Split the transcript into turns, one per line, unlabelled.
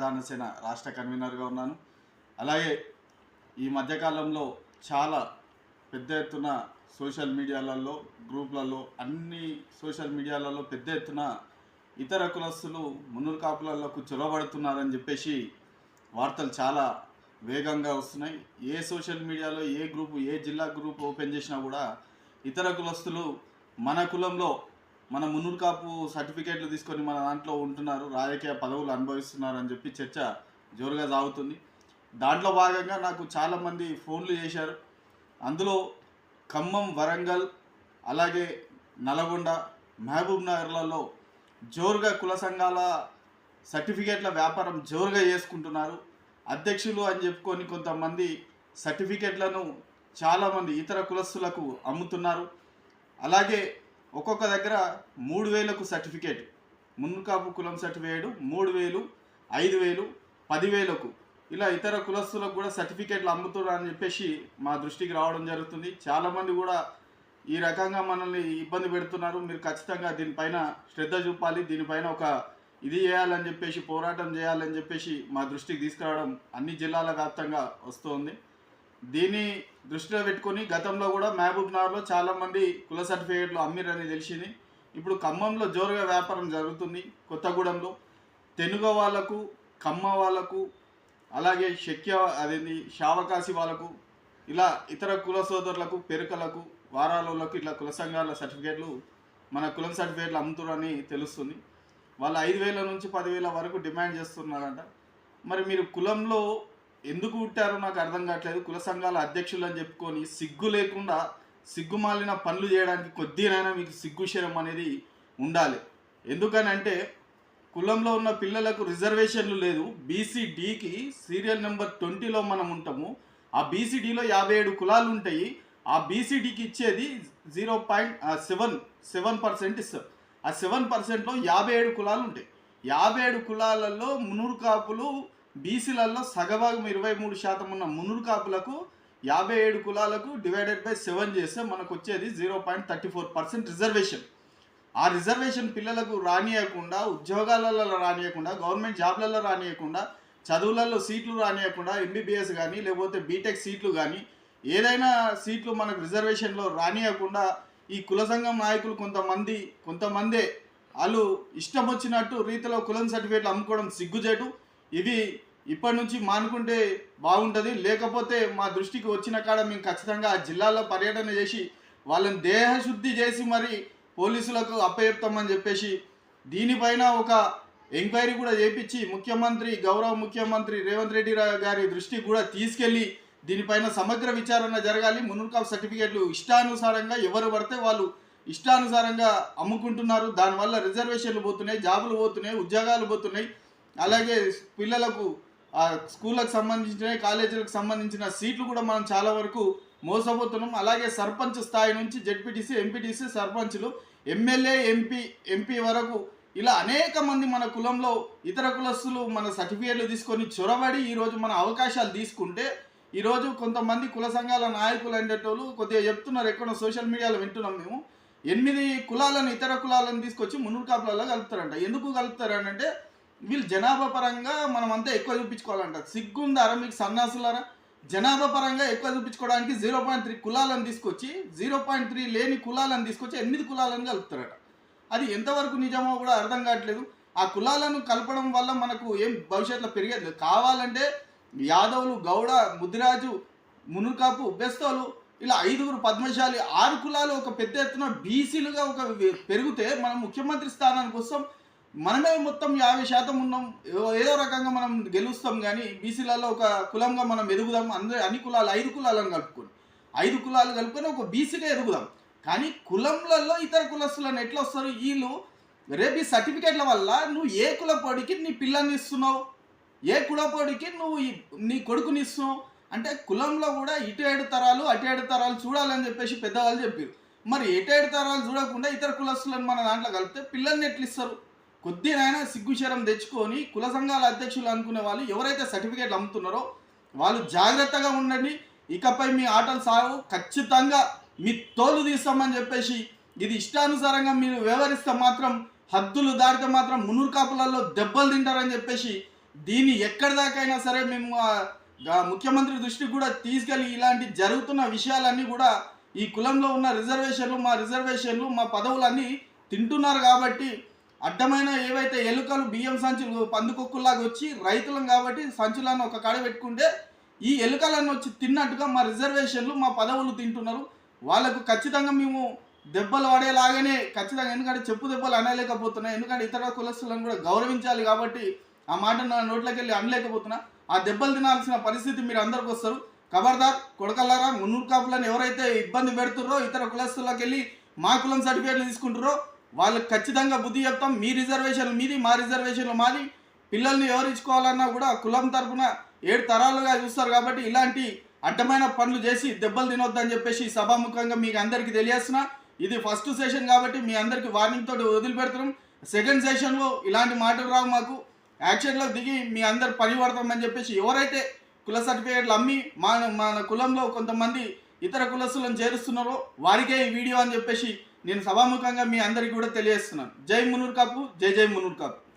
ప్రధాన సేన రాష్ట్ర కన్వీనర్గా ఉన్నాను. అలాగే ఈ మధ్యకాలంలో చాలా పెద్ద ఎత్తున సోషల్ మీడియాలలో గ్రూప్లలో అన్ని సోషల్ మీడియాలలో పెద్ద ఎత్తున ఇతర కులస్తులు మున్నూరు కాపులకు చొరబడుతున్నారని చెప్పేసి వార్తలు చాలా వేగంగా వస్తున్నాయి. ఏ సోషల్ మీడియాలో ఏ గ్రూపు ఏ జిల్లా గ్రూప్ ఓపెన్ చేసినా కూడా ఇతర కులస్తులు మన కులంలో మన మున్నూరు కాపు సర్టిఫికేట్లు తీసుకొని మన దాంట్లో ఉంటున్నారు రాజకీయ పదవులు అనుభవిస్తున్నారు అని చెప్పి చర్చ జోరుగా సాగుతుంది. దాంట్లో భాగంగా నాకు చాలామంది ఫోన్లు చేశారు. అందులో ఖమ్మం వరంగల్ అలాగే నల్గొండ మహబూబ్ నగర్లలో జోరుగా కుల సంఘాల సర్టిఫికేట్ల వ్యాపారం జోరుగా చేసుకుంటున్నారు. అధ్యక్షులు అని చెప్పుకొని కొంతమంది సర్టిఫికేట్లను చాలామంది ఇతర కులస్తులకు అమ్ముతున్నారు. అలాగే ఒక్కొక్క దగ్గర మూడు వేలకు సర్టిఫికేట్. మున్కాపు కులం సర్టిఫికేట్ మూడు వేలు ఐదు వేలు పదివేలకు ఇలా ఇతర కులస్తులకు కూడా సర్టిఫికేట్లు అమ్ముతున్నారు అని చెప్పేసి మా దృష్టికి రావడం జరుగుతుంది. చాలామంది కూడా ఈ రకంగా మనల్ని ఇబ్బంది పెడుతున్నారు. మీరు ఖచ్చితంగా దీనిపైన శ్రద్ధ చూపాలి. దీనిపైన ఒక ఇది చేయాలని చెప్పేసి పోరాటం చేయాలని చెప్పేసి మా దృష్టికి తీసుకురావడం అన్ని జిల్లాల వ్యాప్తంగా వస్తుంది. దీన్ని దృష్టిలో పెట్టుకొని గతంలో కూడా మహబూబ్ నగర్లో చాలామంది కుల సర్టిఫికేట్లు అమ్మిరని తెలిసింది. ఇప్పుడు ఖమ్మంలో జోరుగా వ్యాపారం జరుగుతుంది కొత్తగూడెంలో. తెనుగ వాళ్ళకు కమ్మ వాళ్ళకు అలాగే శక్య అదేంది శావకాశి వాళ్ళకు ఇలా ఇతర కుల సోదరులకు పెరుకలకు వారాలకు ఇట్లా కుల సంఘాల సర్టిఫికేట్లు మన కులం సర్టిఫికేట్లు అమ్ముతున్నారని తెలుస్తుంది. వాళ్ళు ఐదు వేల నుంచి పదివేల వరకు డిమాండ్ చేస్తున్నారంట. మరి మీరు కులంలో ఎందుకు పుట్టారో నాకు అర్థం కావట్లేదు. కుల సంఘాల అధ్యక్షులు అని చెప్పుకొని సిగ్గు లేకుండా సిగ్గుమాలిన పనులు చేయడానికి కొద్దినైనా మీకు సిగ్గు శరం అనేది ఉండాలి. ఎందుకనంటే కులంలో ఉన్న పిల్లలకు రిజర్వేషన్లు లేదు. బీసీడీకి సీరియల్ నెంబర్ ట్వంటీలో మనం ఉంటాము. ఆ బీసీడీలో యాభై ఏడు కులాలు ఉంటాయి. ఆ బీసీడీకి ఇచ్చేది zero point seven seven percent ఇస్తారు. ఆ సెవెన్ పర్సెంట్లో యాభై ఏడు కులాలు ఉంటాయి. యాభై ఏడు కులాలలో మునూరు కాపులు బీసీలలో సగభాగం ఇరవై మూడు శాతం ఉన్న మునురు కాపులకు యాభై ఏడు కులాలకు డివైడెడ్ బై సెవెన్ చేస్తే మనకు వచ్చేది zero point thirty four percent reservation. ఆ రిజర్వేషన్ పిల్లలకు రానియకుండా ఉద్యోగాలలో రానియకుండా గవర్నమెంట్ జాబ్లలో రానియకుండా చదువులలో సీట్లు రానియకుండా ఎంబీబీఎస్ కానీ లేకపోతే బీటెక్ సీట్లు కానీ ఏదైనా సీట్లు మనకు రిజర్వేషన్లో రానియకుండా ఈ కుల సంఘం నాయకులు కొంతమంది కొంతమందే వాళ్ళు ఇష్టం వచ్చినట్టు రీతిలో కులం సర్టిఫికేట్లు అమ్ముకోవడం సిగ్గుచేటు. ఇవి ఇప్పటి నుంచి మానుకుంటే బాగుంటుంది. లేకపోతే మా దృష్టికి వచ్చిన కాడ మేము ఖచ్చితంగా ఆ జిల్లాలో పర్యటన చేసి వాళ్ళని దేహశుద్ధి చేసి మరి పోలీసులకు అప్పచెప్తామని చెప్పేసి దీనిపైన ఒక ఎంక్వైరీ కూడా చేపించి ముఖ్యమంత్రి గౌరవ ముఖ్యమంత్రి రేవంత్ రెడ్డి గారి దృష్టికి కూడా తీసుకెళ్ళి దీనిపైన సమగ్ర విచారణ జరగాలి. మునుకాప్ సర్టిఫికేట్లు ఇష్టానుసారంగా ఎవరు పడితే వాళ్ళు ఇష్టానుసారంగా అమ్ముకుంటున్నారు. దానివల్ల రిజర్వేషన్లు పోతున్నాయి జాబులు పోతున్నాయి ఉద్యోగాలు పోతున్నాయి. అలాగే పిల్లలకు ఆ స్కూళ్ళకు సంబంధించిన కాలేజీలకు సంబంధించిన సీట్లు కూడా మనం చాలా వరకు మోసపోతున్నాం. అలాగే సర్పంచ్ స్థాయి నుంచి జెడ్పీటీసీ ఎంపీటీసీ సర్పంచ్లు ఎమ్మెల్యే ఎంపీ ఎంపీ వరకు ఇలా అనేక మంది మన కులంలో ఇతర కులస్తులు మన సర్టిఫికేట్లు తీసుకొని చొరబడి ఈరోజు మన అవకాశాలు తీసుకుంటే ఈరోజు కొంతమంది కుల సంఘాల నాయకులు అనేటోళ్ళు కొద్దిగా చెప్తున్నారు. ఎక్కడ సోషల్ మీడియాలో వింటున్నాం మేము. ఎనిమిది కులాలను ఇతర కులాలను తీసుకొచ్చి మునుడు కాపులలో కలుపుతారంట. ఎందుకు కలుపుతారనంటే వీళ్ళు జనాభా పరంగా మనం అంతా ఎక్కువ చూపించుకోవాలంట. సిగ్గుందారా మీకు సన్నాసులారా? జనాభా పరంగా ఎక్కువ చూపించుకోవడానికి జీరో పాయింట్ త్రీ కులాలను తీసుకొచ్చి జీరో పాయింట్ త్రీ లేని కులాలను తీసుకొచ్చి ఎనిమిది కులాలను కలుపుతారట. అది ఎంతవరకు నిజమో కూడా అర్థం కావట్లేదు. ఆ కులాలను కలపడం వల్ల మనకు ఏం భవిష్యత్తులో పెరిగేది? లేదు. కావాలంటే యాదవులు గౌడ ముదిరాజు మునుకాపు బెస్తోలు ఇలా ఐదుగురు పద్మశాలి ఆరు కులాలు ఒక పెద్ద ఎత్తున బీసీలుగా ఒక పెరిగితే మనం ముఖ్యమంత్రి స్థానానికి వస్తాం. మనమే మొత్తం యాభై శాతం ఉన్నాం. ఏదో- ఏదో రకంగా మనం గెలుస్తాం కానీ బీసీలలో ఒక కులంగా మనం ఎదుగుదాం. అందరూ అన్ని కులాలు ఐదు కులాలను కలుపుకొని. ఐదు కులాలు కలుపుకొని ఒక బీసీగా ఎదుగుదాం. కానీ కులంలలో ఇతర కులస్తులను ఎట్లా వస్తారు? వీళ్ళు రేపు ఈ సర్టిఫికేట్ల వల్ల నువ్వు ఏ కులపోడికి నీ పిల్లని ఇస్తున్నావు? ఏ కులపోడికి నువ్వు నీ కొడుకుని ఇస్తున్నావు? అంటే కులంలో కూడా ఇటు ఏడు తరాలు అటు ఏడు తరాలు చూడాలని చెప్పేసి పెద్దవాళ్ళు చెప్పారు మరి ఎటు ఏడు తరాలు చూడకుండా ఇతర కులస్తులను మన దాంట్లో కలిపితే పిల్లల్ని ఎట్లా ఇస్తారు? కొద్దినైనా సిగ్గుశరం తెచ్చుకొని కుల సంఘాల అధ్యక్షులు అనుకునే వాళ్ళు ఎవరైతే సర్టిఫికేట్లు అమ్ముతున్నారో వాళ్ళు జాగ్రత్తగా ఉండండి. ఇకపై మీ ఆటలు సాగు ఖచ్చితంగా మీ తోలు తీస్తామని చెప్పేసి ఇది ఇష్టానుసారంగా మీరు వ్యవహరిస్తే మాత్రం హద్దులు దాటితే మాత్రం మునురు కాపులలో దెబ్బలు తింటారని చెప్పేసి దీన్ని ఎక్కడి దాకైనా సరే మేము ముఖ్యమంత్రి దృష్టికి కూడా తీసుకెళ్ళి ఇలాంటి జరుగుతున్న విషయాలన్నీ కూడా ఈ కులంలో ఉన్న రిజర్వేషన్లు మా రిజర్వేషన్లు మా పదవులన్నీ తింటున్నారు కాబట్టి అడ్డమైన ఏవైతే ఎలుకలు బియ్యం సంచులు పందుకొక్కులాగా వచ్చి రైతులం కాబట్టి సంచులను ఒక కాడ పెట్టుకుంటే ఈ ఎలుకలను వచ్చి తిన్నట్టుగా మా రిజర్వేషన్లు మా పదవులు తింటున్నారు. వాళ్ళకు ఖచ్చితంగా మేము దెబ్బలు పడేలాగానే ఖచ్చితంగా ఎందుకంటే చెప్పు దెబ్బలు అనలేకపోతున్నాయి. ఎందుకంటే ఇతర కులస్తులను కూడా గౌరవించాలి కాబట్టి ఆ మాట నా నోట్లోకి వెళ్ళి అనలేకపోతున్నా. ఆ దెబ్బలు తినాల్సిన పరిస్థితి మీరు అందరికి వస్తారు. ఖబర్దార్ కొడకల్లారా మున్నూరు కాపులను ఎవరైతే ఇబ్బంది పెడుతుర్రో ఇతర కులస్తులకు వెళ్ళి మా కులం సర్టిఫికేట్లు తీసుకుంటారో వాళ్ళకి ఖచ్చితంగా బుద్ధి చెప్తాం మీ రిజర్వేషన్ మీది మా రిజర్వేషన్లు మాది. పిల్లల్ని ఎవరు ఇచ్చుకోవాలన్నా కూడా కులం తరపున ఏడు తరాలుగా చూస్తారు కాబట్టి ఇలాంటి అడ్డమైన పనులు చేసి దెబ్బలు తినొద్దని చెప్పేసి సభాముఖంగా మీకు అందరికీ తెలియస్తున్నా ఇది ఫస్ట్ సెషన్ కాబట్టి మీ అందరికి వార్నింగ్ తోటి వదిలిపెడుతున్నాం. సెకండ్ సెషన్లో ఇలాంటి మాటలు రావు మాకు. యాక్షన్లో దిగి మీ అందరు పని పడతామని చెప్పేసి ఎవరైతే కుల సర్టిఫికేట్లు అమ్మి మన మన కులంలో కొంతమంది ఇతర కులస్తులను చేరుస్తున్నారో వారికే ఈ వీడియో అని చెప్పేసి నేను సభాముఖంగా మీ అందరికీ కూడా తెలియజేస్తున్నాను. జై మునూర్ కాపు జై జై మునూర్ కాపు.